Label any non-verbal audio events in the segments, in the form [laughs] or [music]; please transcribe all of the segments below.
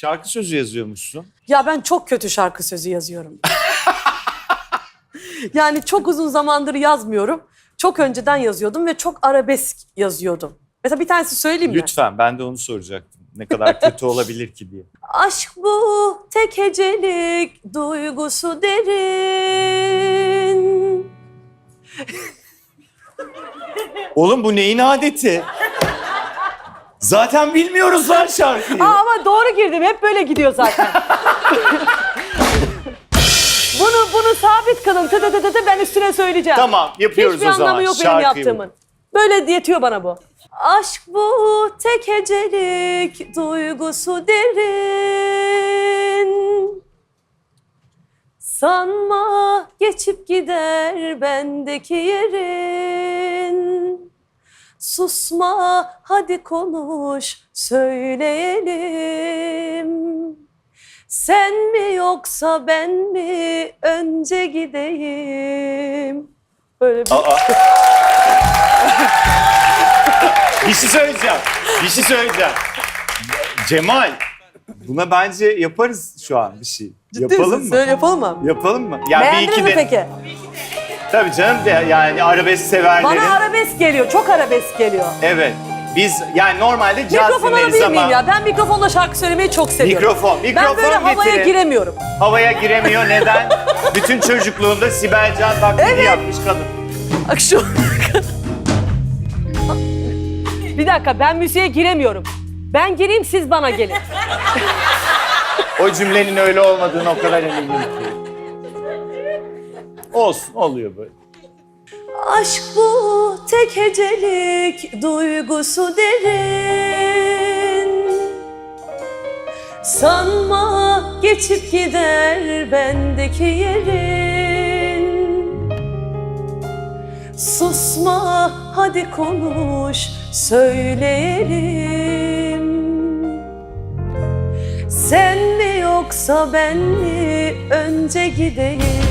Şarkı sözü yazıyormuşsun. Ya ben çok kötü şarkı sözü yazıyorum. [laughs] yani çok uzun zamandır yazmıyorum. Çok önceden yazıyordum ve çok arabesk yazıyordum. Mesela bir tanesi söyleyeyim mi? Lütfen ben de onu soracaktım. Ne kadar kötü [laughs] olabilir ki diye. Aşk bu tek hecelik duygusu derin. Oğlum bu neyin adeti? Zaten bilmiyoruz lan şarkıyı. Aa, ama doğru girdim. Hep böyle gidiyor zaten. bunu bunu sabit kılın. Tı tı tı tı tı, ben üstüne söyleyeceğim. Tamam yapıyoruz Hiçbir o zaman. anlamı yok benim Şarkıyı yaptığımın. Böyle yetiyor bana bu. Aşk bu tek hecelik duygusu derin. Sanma geçip gider bendeki yerin. Susma hadi konuş söyleyelim. Sen mi yoksa ben mi önce gideyim. Böyle bir... Aa. bir şey söyleyeceğim. Bir şey söyleyeceğim. Cemal, buna bence yaparız şu an bir şey. Ciddi yapalım misin? mı? Söyle, yapalım mı? Yapalım mı? Ya bir Beğendiniz iki mi de. peki? Tabii canım de yani arabesk severlerin. Bana arabesk geliyor. Çok arabesk geliyor. Evet. Biz yani normalde caz Mikrofon dinleriz alabilir ama miyim ya? Ben mikrofonla şarkı söylemeyi çok seviyorum. Mikrofon, Ben mikrofon böyle havaya getirin. giremiyorum. havaya giremiyor. Neden? [laughs] Bütün çocukluğunda Sibel Can taklidi yapmış kadın. Bak şu. bir dakika ben müziğe giremiyorum. Ben gireyim siz bana gelin. O cümlenin öyle olmadığını o kadar eminim ki. Olsun, oluyor böyle. Aşk bu tek hecelik duygusu derin. Sanma geçip gider bendeki yerin. Susma hadi konuş söyleyelim. Sen mi yoksa ben mi? Önce gideyim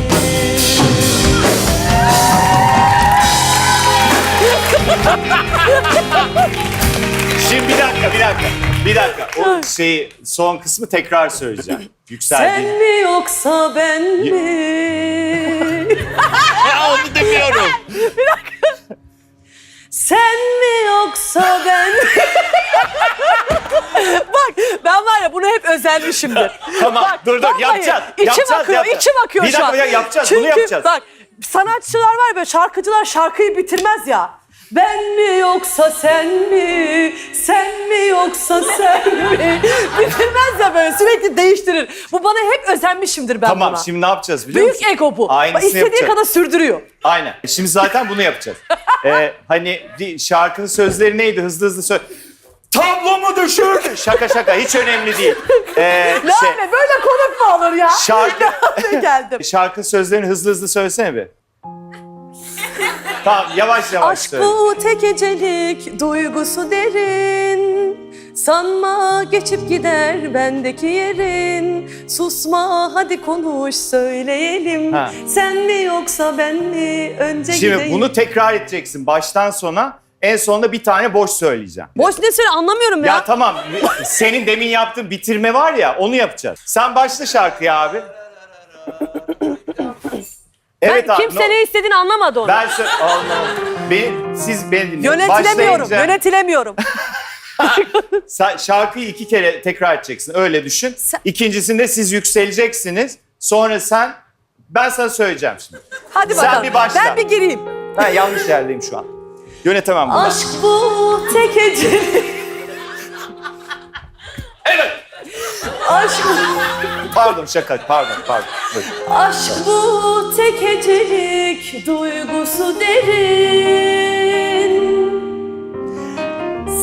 Şimdi bir dakika, bir dakika. Bir dakika. O şeyi, son kısmı tekrar söyleyeceğim. Sen Yükseldiğini. mi yoksa ben mi? Ya onu demiyorum. Sen mi yoksa ben mi? [laughs] [laughs] [laughs] Bak ben var ya bunu hep özenmişimdir. [laughs] Tamam, Bak, dur dur yapacağız. İçim yapacağız, akıyor, yapacağız. içim akıyor bir şu an. dakika, ya yapacağız, Çünkü bunu yapacağız. bak sanatçılar var böyle şarkıcılar şarkıyı bitirmez ya. Ben mi yoksa sen mi? Sen mi yoksa sen mi? [laughs] Bitirmez ya böyle sürekli değiştirir. Bu bana hep özenmişimdir ben tamam, buna. şimdi ne yapacağız biliyor Büyük musun? ego bu. Aynısını İstediği yapacağız. kadar sürdürüyor. Aynen. Şimdi zaten bunu yapacağız. Ee, hani bir şarkının sözleri neydi? Hızlı hızlı söyle. Tablomu düşürdü. [laughs] Şaka şaka hiç önemli değil. Ee, [laughs] Ne şey, böyle konuk mu olur ya? Şarkı- [laughs] geldim. şarkı sözlerini hızlı hızlı söylesene bir. tamam yavaş yavaş Aşk söyle. bu tek ecelik duygusu derin Sanma geçip gider bendeki yerin Susma hadi konuş söyleyelim Ha. Sen mi yoksa ben mi önce Şimdi gideyim bunu tekrar edeceksin baştan sona. En sonunda bir tane boş söyleyeceğim. Boş ne söyle anlamıyorum ya. Ya tamam. Senin demin yaptığın bitirme var ya onu yapacağız. Sen başla şarkıya abi. Evet ben abi. kimse no- ne istediğini anlamadı onu. Ben sö- Allah. Beni, siz beni dinleyin. Yönetilemiyorum, Başlayınca yönetilemiyorum. [laughs] sen şarkıyı iki kere tekrar edeceksin. Öyle düşün. Sen- İkincisinde siz yükseleceksiniz. Sonra sen, ben sana söyleyeceğim şimdi. Hadi Sen bakalım. bir başla. Ben bir gireyim. Ben yanlış yerdeyim şu an. Yönetemem bunu. Aşk bu tek ecelik. Evet. Aşk Pardon şaka, pardon, pardon. Dur. Aşk bu tek hecelik duygusu derin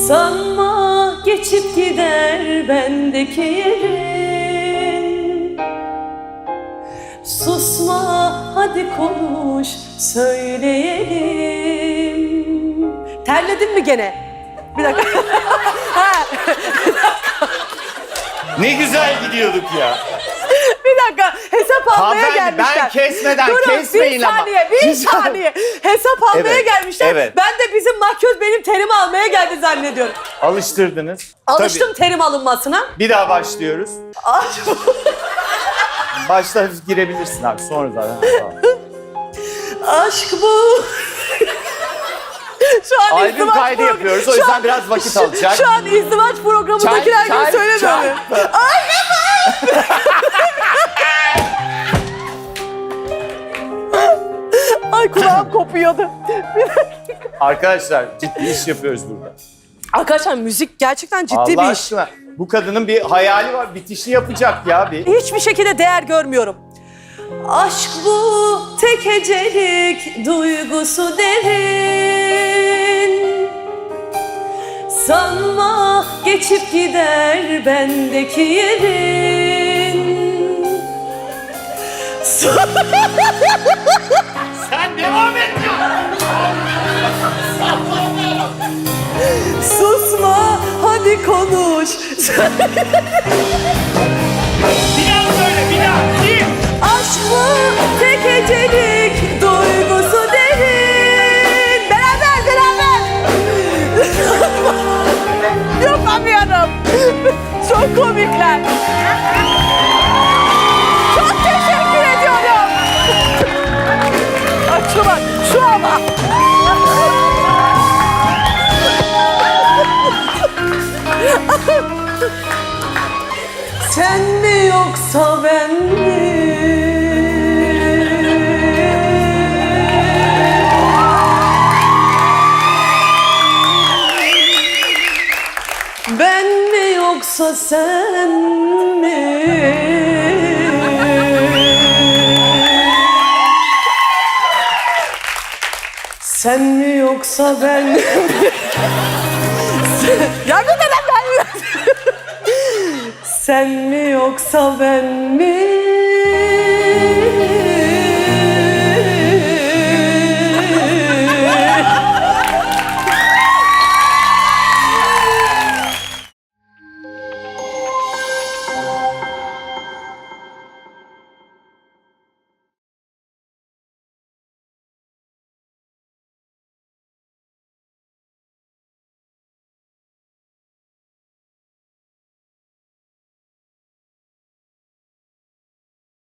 Sanma geçip gider bendeki yerin Susma hadi konuş söyleyelim Terledin mi gene? Bir dakika. [laughs] ha, Ne güzel gidiyorduk ya. bir dakika. Hesap almaya Hanımefendi, ben gelmişler. kesmeden Durun, kesmeyin bir ama. saniye, bir [laughs] saniye. Hesap almaya Evet, gelmişler. evet. Ben de bizim makyöz benim terimi almaya geldi zannediyorum. Alıştırdınız. Alıştım Tabii. terim alınmasına. Bir daha başlıyoruz. Başta hafif girebilirsin abi sonra zaten. [laughs] Aşk bu. Şu an Albüm izdivaç kaydı progr- yapıyoruz, o Şu yüzden an- biraz vakit şu- alacak. Şu an izdivaç programındakiler gibi Çay, çay, söylemiyor çay. mu? [laughs] Ay kulağım kopuyordu. Arkadaşlar ciddi iş yapıyoruz burada. Arkadaşlar müzik gerçekten ciddi Allah bir iş. aşkına. Bu kadının bir hayali var. Bitişi yapacak ya bir. Hiçbir şekilde değer görmüyorum. Aşk bu tek hecelik duygusu derin Sanma geçip gider bendeki yerin. Sen devam et Susma hadi konuş. Bir daha söyle bir daha. Aşk bu tek hecelik Sen mi yoksa ben mi? Ben mi yoksa sen Sen mi yoksa ben mi? [laughs] Yardım eden ben mi? Sen mi yoksa ben mi?